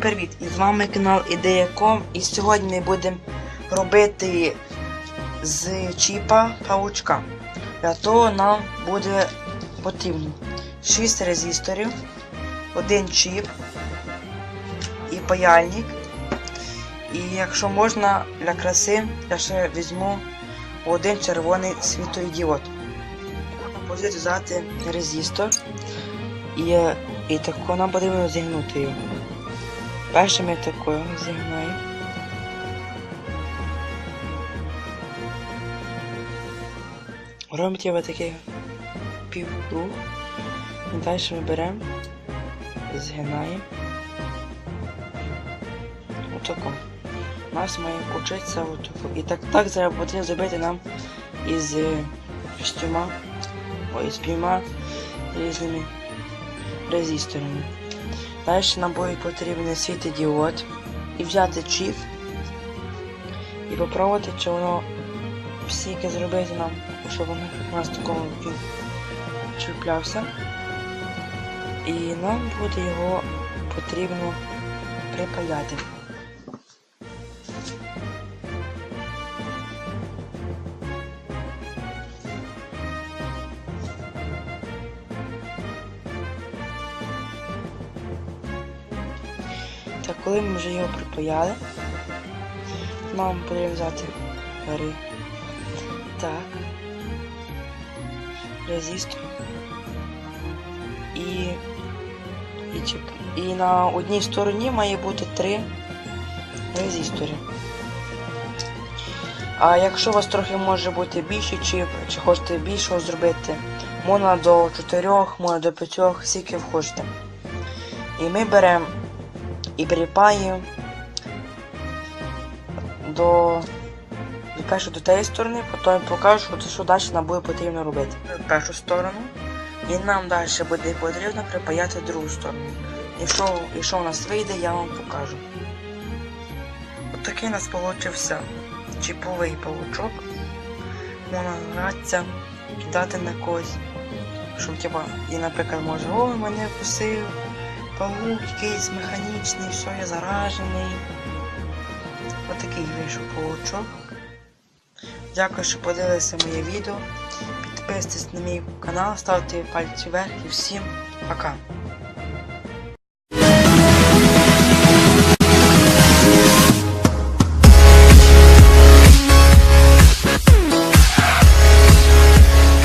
Привіт! І з вами канал Ідея.com і сьогодні ми будемо робити з чіпа паучка. Для того нам буде потрібно 6 резисторів, один чіп і паяльник. І якщо можна для краси, я ще візьму один червоний світодіод. Можете взяти резистор і, і тако нам потрібно зігнути його. Першим я такою зігнаю. Робимо тебе такий півкруг. Далі ми беремо, згинаємо. Отако. У нас має получитися отако. І так так зараз потрібно зробити нам із е, шістьма, ой, з п'яма різними резисторами. Далі нам буде потрібен світодіод і взяти чіп і попробувати, чи воно стільки зробити нам, щоб воно у нас такому чіплявся. І нам буде його потрібно припаяти. Так, коли ми вже його припаяли, потрібно взяти гори. Так. Резистор. І. І, чіп. і на одній стороні має бути три резистори. А якщо у вас трохи може бути більший чіп, чи хочете більшого зробити, можна до 4, можна до 5, скільки хочете. І ми беремо і припаємо до, першої до тієї сторони, потім покажу, що, далі нам буде потрібно робити. Першу сторону. І нам далі буде потрібно припаяти другу сторону. І що, і що у нас вийде, я вам покажу. От такий у нас получився чіповий паучок. Можна гратися, кидати на когось. Щоб типа, і, наприклад, може, ой, мене вкусив паук якийсь механічний, що я заражений. Отакий вийшов паучок. Дякую, що подивилися моє відео. Підписуйтесь на мій канал, ставте пальці вверх і всім пока.